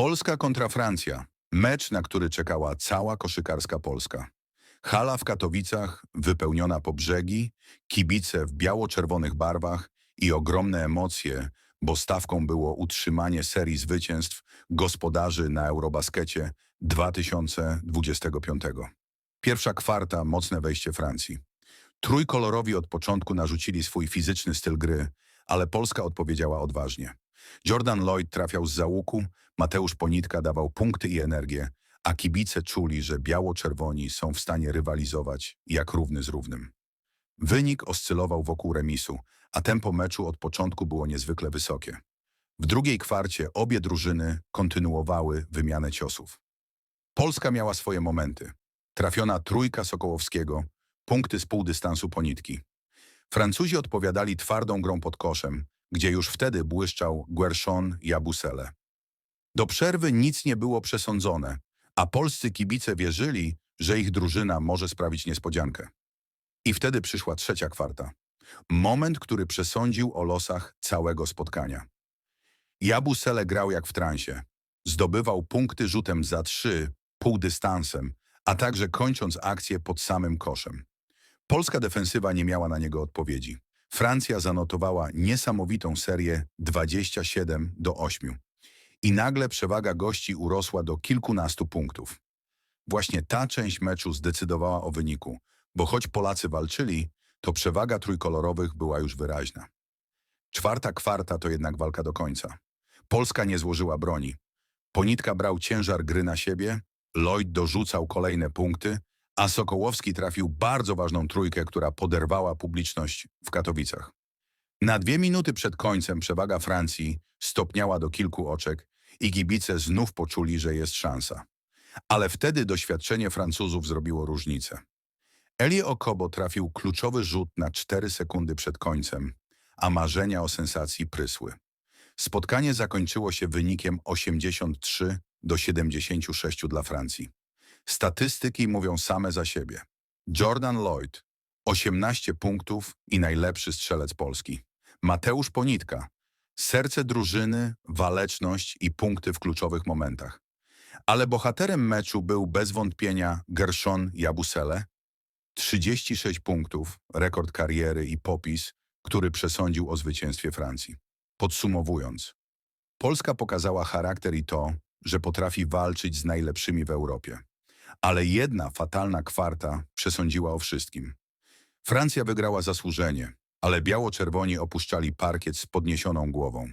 Polska kontra Francja. Mecz, na który czekała cała koszykarska Polska. Hala w Katowicach wypełniona po brzegi, kibice w biało-czerwonych barwach i ogromne emocje, bo stawką było utrzymanie serii zwycięstw gospodarzy na Eurobaskecie 2025. Pierwsza kwarta, mocne wejście Francji. Trójkolorowi od początku narzucili swój fizyczny styl gry, ale Polska odpowiedziała odważnie. Jordan Lloyd trafiał z załuku, Mateusz Ponitka dawał punkty i energię, a kibice czuli, że biało-czerwoni są w stanie rywalizować jak równy z równym. Wynik oscylował wokół remisu, a tempo meczu od początku było niezwykle wysokie. W drugiej kwarcie obie drużyny kontynuowały wymianę ciosów. Polska miała swoje momenty. Trafiona trójka Sokołowskiego, punkty z półdystansu Ponitki. Francuzi odpowiadali twardą grą pod koszem, gdzie już wtedy błyszczał Guerchon i Abusele. Do przerwy nic nie było przesądzone, a polscy kibice wierzyli, że ich drużyna może sprawić niespodziankę. I wtedy przyszła trzecia kwarta. Moment, który przesądził o losach całego spotkania. Jabusele grał jak w transie. Zdobywał punkty rzutem za trzy, półdystansem, a także kończąc akcję pod samym koszem. Polska defensywa nie miała na niego odpowiedzi. Francja zanotowała niesamowitą serię 27 do 8. I nagle przewaga gości urosła do kilkunastu punktów. Właśnie ta część meczu zdecydowała o wyniku, bo choć Polacy walczyli, to przewaga trójkolorowych była już wyraźna. Czwarta kwarta to jednak walka do końca. Polska nie złożyła broni. Ponitka brał ciężar gry na siebie, Lloyd dorzucał kolejne punkty, a Sokołowski trafił bardzo ważną trójkę, która poderwała publiczność w Katowicach. Na dwie minuty przed końcem przewaga Francji stopniała do kilku oczek i kibice znów poczuli, że jest szansa. Ale wtedy doświadczenie Francuzów zrobiło różnicę. Elie Okobo trafił kluczowy rzut na 4 sekundy przed końcem, a marzenia o sensacji prysły. Spotkanie zakończyło się wynikiem 83 do 76 dla Francji. Statystyki mówią same za siebie. Jordan Lloyd 18 punktów i najlepszy strzelec Polski. Mateusz Ponitka serce drużyny, waleczność i punkty w kluczowych momentach. Ale bohaterem meczu był bez wątpienia Gershon Jabusele. 36 punktów, rekord kariery i popis, który przesądził o zwycięstwie Francji. Podsumowując, Polska pokazała charakter i to, że potrafi walczyć z najlepszymi w Europie. Ale jedna fatalna kwarta przesądziła o wszystkim. Francja wygrała zasłużenie, ale biało-czerwoni opuszczali parkiet z podniesioną głową.